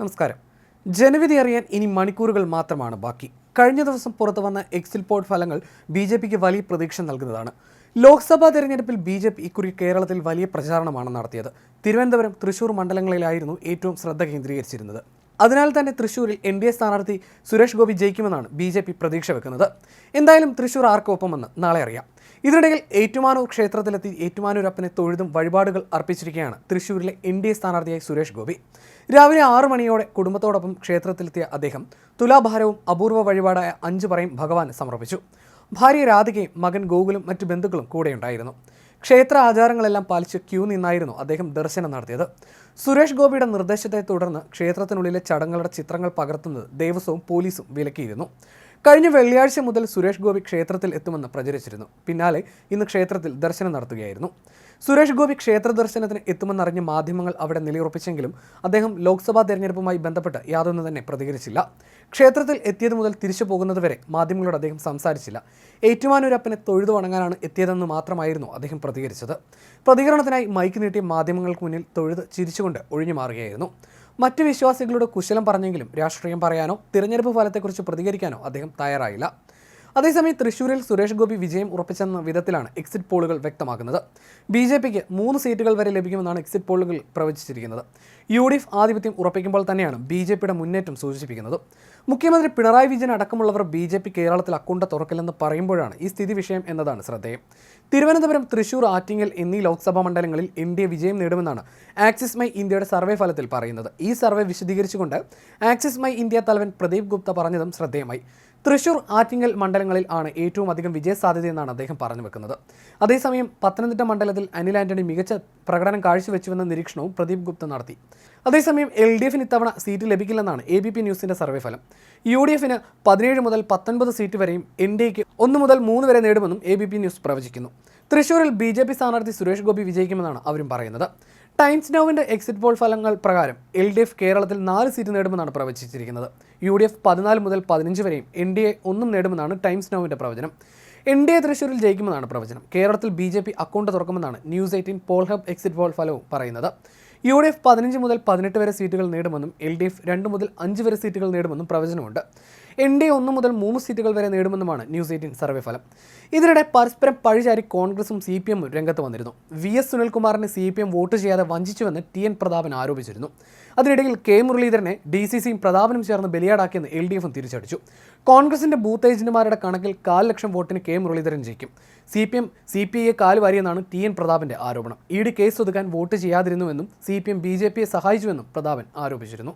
നമസ്കാരം. ജനവിധി അറിയാൻ ഇനി മണിക്കൂറുകൾ മാത്രമാണ് ബാക്കി. കഴിഞ്ഞ ദിവസം പുറത്തു വന്ന എക്സിൽ പോൾ ഫലങ്ങൾ ബി ജെ പിക്ക് വലിയ പ്രതീക്ഷ നൽകുന്നതാണ്. ലോക്സഭാ തെരഞ്ഞെടുപ്പിൽ ബി ജെ പി ഇക്കുറി കേരളത്തിൽ വലിയ പ്രചാരണമാണ് നടത്തിയത്. തിരുവനന്തപുരം തൃശൂർ മണ്ഡലങ്ങളിലായിരുന്നു ഏറ്റവും ശ്രദ്ധ കേന്ദ്രീകരിച്ചിരുന്നത്. അതിനാൽ തന്നെ തൃശൂരിൽ എൻ ഡി എ സ്ഥാനാർത്ഥി സുരേഷ് ഗോപി ജയിക്കുമെന്നാണ് ബി ജെ പി പ്രതീക്ഷ വെക്കുന്നത്. എന്തായാലും തൃശൂർ ആർക്കൊപ്പമെന്ന് നാളെ അറിയാം. ഇതിനിടയിൽ ഏറ്റുമാനൂർ ക്ഷേത്രത്തിലെത്തി ഏറ്റുമാനൂരപ്പനെ തൊഴുതും വഴിപാടുകൾ അർപ്പിച്ചിരിക്കുകയാണ് തൃശൂരിലെ എൻ ഡി എ സ്ഥാനാർത്ഥിയായി സുരേഷ് ഗോപി. രാവിലെ ആറു മണിയോടെ കുടുംബത്തോടൊപ്പം ക്ഷേത്രത്തിലെത്തിയ അദ്ദേഹം തുലാഭാരവും അപൂർവ വഴിപാടായ അഞ്ചു പറയും ഭഗവാൻ സമർപ്പിച്ചു. ഭാര്യ രാധികയും മകൻ ഗോകുലും മറ്റു ബന്ധുക്കളും കൂടെയുണ്ടായിരുന്നു. ക്ഷേത്ര ആചാരങ്ങളെല്ലാം പാലിച്ച് ക്യൂ നിന്നായിരുന്നു അദ്ദേഹം ദർശനം നടത്തിയത്. സുരേഷ് ഗോപിയുടെ നിർദ്ദേശത്തെ തുടർന്ന് ക്ഷേത്രത്തിനുള്ളിലെ ചടങ്ങുകളുടെ ചിത്രങ്ങൾ പകർത്തുന്നത് ദേവസ്വവും പോലീസും വിലക്കിയിരുന്നു. കഴിഞ്ഞ വെള്ളിയാഴ്ച മുതൽ സുരേഷ് ഗോപി ക്ഷേത്രത്തിൽ എത്തുമെന്ന് പ്രചരിച്ചിരുന്നു. പിന്നാലെ ഇന്ന് ക്ഷേത്രത്തിൽ ദർശനം നടത്തുകയായിരുന്നു. സുരേഷ് ഗോപി ക്ഷേത്ര ദർശനത്തിന് എത്തുമെന്നറിഞ്ഞ് മാധ്യമങ്ങൾ അവിടെ നിലയുറപ്പിച്ചെങ്കിലും അദ്ദേഹം ലോക്സഭാ തെരഞ്ഞെടുപ്പുമായി ബന്ധപ്പെട്ട് യാതൊന്നും തന്നെ പ്രതികരിച്ചില്ല. ക്ഷേത്രത്തിൽ എത്തിയത് മുതൽ തിരിച്ചു പോകുന്നതുവരെ മാധ്യമങ്ങളോട് അദ്ദേഹം സംസാരിച്ചില്ല. ഏറ്റുമാനൂരപ്പനെ തൊഴുതു വണങ്ങാനാണ് എത്തിയതെന്ന് മാത്രമായിരുന്നു അദ്ദേഹം പ്രതികരിച്ചത്. പ്രതികരണത്തിനായി മൈക്ക് നീട്ടിയ മാധ്യമങ്ങൾക്ക് മുന്നിൽ തൊഴുത് ചിരിച്ചുകൊണ്ട് ഒഴിഞ്ഞു മാറുകയായിരുന്നു. മറ്റ് വിശ്വാസികളുടെ കുശലം പറഞ്ഞെങ്കിലും രാഷ്ട്രീയം പറയാനോ തിരഞ്ഞെടുപ്പ് ഫലത്തെക്കുറിച്ച് പ്രതികരിക്കാനോ അദ്ദേഹം തയ്യാറായില്ല അതേസമയം തൃശൂരിൽ സുരേഷ് ഗോപി വിജയം ഉറപ്പിച്ചെന്ന വിധത്തിലാണ് എക്സിറ്റ് പോളുകൾ വ്യക്തമാക്കുന്നത്. ബി ജെ പിക്ക് മൂന്ന് സീറ്റുകൾ വരെ ലഭിക്കുമെന്നാണ് എക്സിറ്റ് പോളുകൾ പ്രവചിച്ചിരിക്കുന്നത്. യു ഡി എഫ് ആധിപത്യം ഉറപ്പിക്കുമ്പോൾ തന്നെയാണ് ബി ജെ പിയുടെ മുന്നേറ്റം സൂചിപ്പിക്കുന്നത്. മുഖ്യമന്ത്രി പിണറായി വിജയൻ അടക്കമുള്ളവർ ബി ജെ പി കേരളത്തിൽ അക്കൗണ്ട് തുറക്കില്ലെന്ന് പറയുമ്പോഴാണ് ഈ സ്ഥിതി വിഷയം എന്നതാണ് ശ്രദ്ധേയം. തിരുവനന്തപുരം തൃശൂർ ആറ്റിങ്ങൽ എന്നീ ലോക്സഭാ മണ്ഡലങ്ങളിൽ എൻ ഡി എ വിജയം നേടുമെന്നാണ് ആക്സിസ് മൈ ഇന്ത്യയുടെ സർവേ ഫലത്തിൽ പറയുന്നത്. ഈ സർവേ വിശദീകരിച്ചുകൊണ്ട് ആക്സിസ് മൈ ഇന്ത്യ തലവൻ പ്രദീപ് ഗുപ്ത പറഞ്ഞതും ശ്രദ്ധേയമായി. തൃശൂർ ആറ്റിങ്ങൽ മണ്ഡലങ്ങളിൽ ആണ് ഏറ്റവും അധികം വിജയസാധ്യതയെന്നാണ് അദ്ദേഹം പറഞ്ഞു വെക്കുന്നത്. അതേസമയം പത്തനംതിട്ട മണ്ഡലത്തിൽ അനിൽ ആന്റണി മികച്ച പ്രകടനം കാഴ്ചവെച്ചുവെന്ന നിരീക്ഷണവും പ്രദീപ് ഗുപ്ത നടത്തി. അതേസമയം എൽ ഡി എഫിന് ഇത്തവണ സീറ്റ് ലഭിക്കില്ലെന്നാണ് എ ബി പി ന്യൂസിന്റെ സർവേ ഫലം. യു ഡി എഫിന് പതിനേഴ് മുതൽ പത്തൊൻപത് സീറ്റ് വരെയും എൻ ഡി എക്ക് ഒന്ന് മുതൽ മൂന്ന് വരെ നേടുമെന്നും എ ബി പി ന്യൂസ് പ്രവചിക്കുന്നു. തൃശൂരിൽ ബി ജെ പി സ്ഥാനാർത്ഥി സുരേഷ് ഗോപി വിജയിക്കുമെന്നാണ് അവരും പറയുന്നത്. ടൈംസ് നോവിന്റെ എക്സിറ്റ് പോൾ ഫലങ്ങൾ പ്രകാരം എൽ ഡി എഫ് കേരളത്തിൽ നാല് സീറ്റ് നേടുമെന്നാണ് പ്രവചിച്ചിരിക്കുന്നത്. യു ഡി എഫ് പതിനാല് മുതൽ പതിനഞ്ച് വരെയും എൻ ഡി എ ഒന്നും നേടുമെന്നാണ് ടൈംസ് നോവിന്റെ പ്രവചനം. എൻ ഡി എ തൃശ്ശൂരിൽ ജയിക്കുമെന്നാണ് പ്രവചനം. കേരളത്തിൽ B J P account തുറക്കുമെന്നാണ് news eighteen poll hub exit poll ഫലവും പറയുന്നത്. യു ഡി എഫ് പതിനഞ്ച് മുതൽ പതിനെട്ട് വരെ സീറ്റുകൾ നേടുമെന്നും എൽ ഡി എഫ് രണ്ട് മുതൽ അഞ്ച് വരെ സീറ്റുകൾ നേടുമെന്നും പ്രവചനമുണ്ട്. എൻ ഡി ഒന്ന് മുതൽ മൂന്ന് സീറ്റുകൾ വരെ നേടുമെന്നുമാണ് ന്യൂസ് എയ്റ്റീൻ സർവേ ഫലം. ഇതിനിടെ പരസ്പരം പഴിചാരി കോൺഗ്രസും സി പി എമ്മും രംഗത്ത് വന്നിരുന്നു. വി എസ് സുനിൽകുമാറിനെ സി പി എം വോട്ട് ചെയ്യാതെ വഞ്ചിച്ചുവെന്ന് ടി എൻ പ്രതാപൻ ആരോപിച്ചിരുന്നു. അതിനിടയിൽ കെ മുരളീധരനെ ഡി സി സിയും പ്രതാപനും ചേർന്ന് ബലിയാടാക്കിയെന്ന് എൽ ഡി എഫും തിരിച്ചടിച്ചു. കോൺഗ്രസിന്റെ ബൂത്ത് ഏജന്റുമാരുടെ കണക്കിൽ കാൽ ലക്ഷം വോട്ടിന് കെ മുരളീധരൻ ജയിക്കും. C P M C P ഐയെ കാൽ വാരിയെന്നാണ് ടി എൻ പ്രതാപന്റെ ആരോപണം. ഇ ഡി കേസ് ഒതുക്കാൻ vote ചെയ്യാതിരുന്നുവെന്നും C P M B J പിയെ സഹായിച്ചുവെന്നും പ്രതാപൻ ആരോപിച്ചിരുന്നു.